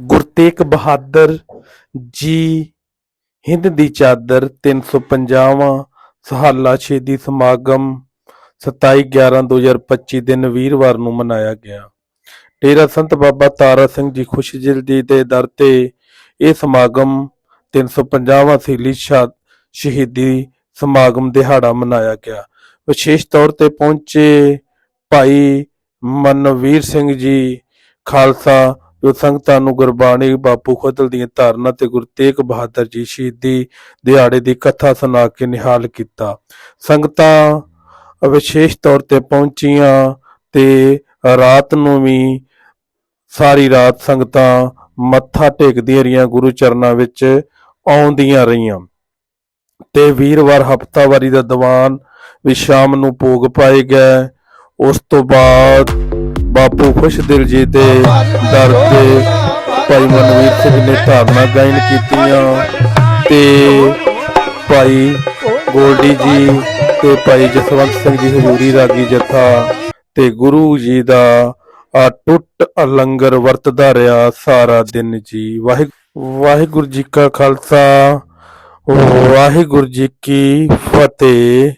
ਗੁਰਤੇਗ ਬਹਾਦਰ ਜੀ ਹਿੰਦ ਦੀ ਚਾਦਰ 350ਵਾਂ ਸਹਾਲਾ ਸ਼ਹੀਦੀ ਸਮਾਗਮ 27/11/2025 ਦਿਨ ਵੀਰਵਾਰ ਨੂੰ ਮਨਾਇਆ ਗਿਆ। ਡੇਰਾ ਸੰਤ ਬਾਬਾ ਤਾਰਾ ਸਿੰਘ ਜੀ ਖੁਸ਼ਜਿਲਦੀ ਦੇ ਦਰ ਤੇ ਇਹ ਸਮਾਗਮ 350ਵਾਂ ਸੀਲੀ ਸ਼ਾ- ਸ਼ਹੀਦੀ ਸਮਾਗਮ ਦਿਹਾੜਾ ਮਨਾਇਆ ਗਿਆ। ਵਿਸ਼ੇਸ਼ ਤੌਰ ਤੇ ਪਹੁੰਚੇ ਭਾਈ ਮਨਵੀਰ ਸਿੰਘ ਜੀ ਖਾਲਸਾ ਜੋ ਸੰਗਤਾਂ ਨੂੰ ਗੁਰਬਾਣੀ ਬਾਪੂ ਖੁਦਲ ਦੀਆਂ ਧਾਰਨਾ ਤੇ ਗੁਰੂ ਤੇਗ ਬਹਾਦਰ ਜੀ ਸ਼ਹੀਦੀ ਦਿਹਾੜੇ ਦੀ ਕਥਾ ਸੁਣਾ ਕੇ ਨਿਹਾਲ ਕੀਤਾ। ਸੰਗਤਾਂ ਵਿਸ਼ੇਸ਼ ਤੌਰ ਤੇ ਪਹੁੰਚੀਆਂ ਤੇ ਰਾਤ ਨੂੰ ਵੀ ਸਾਰੀ ਰਾਤ ਸੰਗਤਾਂ ਮੱਥਾ ਟੇਕਦੀਆਂ ਰਹੀਆਂ, ਗੁਰੂ ਚਰਨਾਂ ਵਿੱਚ ਆਉਂਦੀਆਂ ਰਹੀਆਂ। ਤੇ ਵੀਰਵਾਰ ਹਫਤਾਵਾਰੀ ਦਾ ਦੀਵਾਨ ਵੀ ਸ਼ਾਮ ਨੂੰ ਭੋਗ ਪਾਏ ਗਏ। ਉਸ ਤੋਂ ਬਾਅਦ ਬਾਪੂ ਖੁਸ਼ਦਿਲ ਜੀ ਦੇ ਦਰ ਤੇ ਭਾਈ ਮਨਵੀਰ ਸਿੰਘ ਨੇ ਧਾਰਨਾ ਗਾਇਨ ਕੀਤੀਆਂ ਤੇ ਭਾਈ ਗੋਲਡੀ ਜੀ ਤੇ ਭਾਈ ਜਸਵੰਤ ਸਿੰਘ ਜੀ ਹਜ਼ੂਰੀ ਰਾਗੀ ਜਥਾ ਤੇ ਗੁਰੂ ਜੀ ਦਾ ਆ ਟੁੱਟ ਲੰਗਰ ਵਰਤਦਾ ਰਿਹਾ ਸਾਰਾ ਦਿਨ ਜੀ। ਵਾਹਿਗੁਰੂ ਵਾਹਿਗੁਰੂ ਜੀ ਕਾ ਖਾਲਸਾ, ਵਾਹਿਗੁਰੂ ਜੀ ਕੀ ਫਤਿਹ।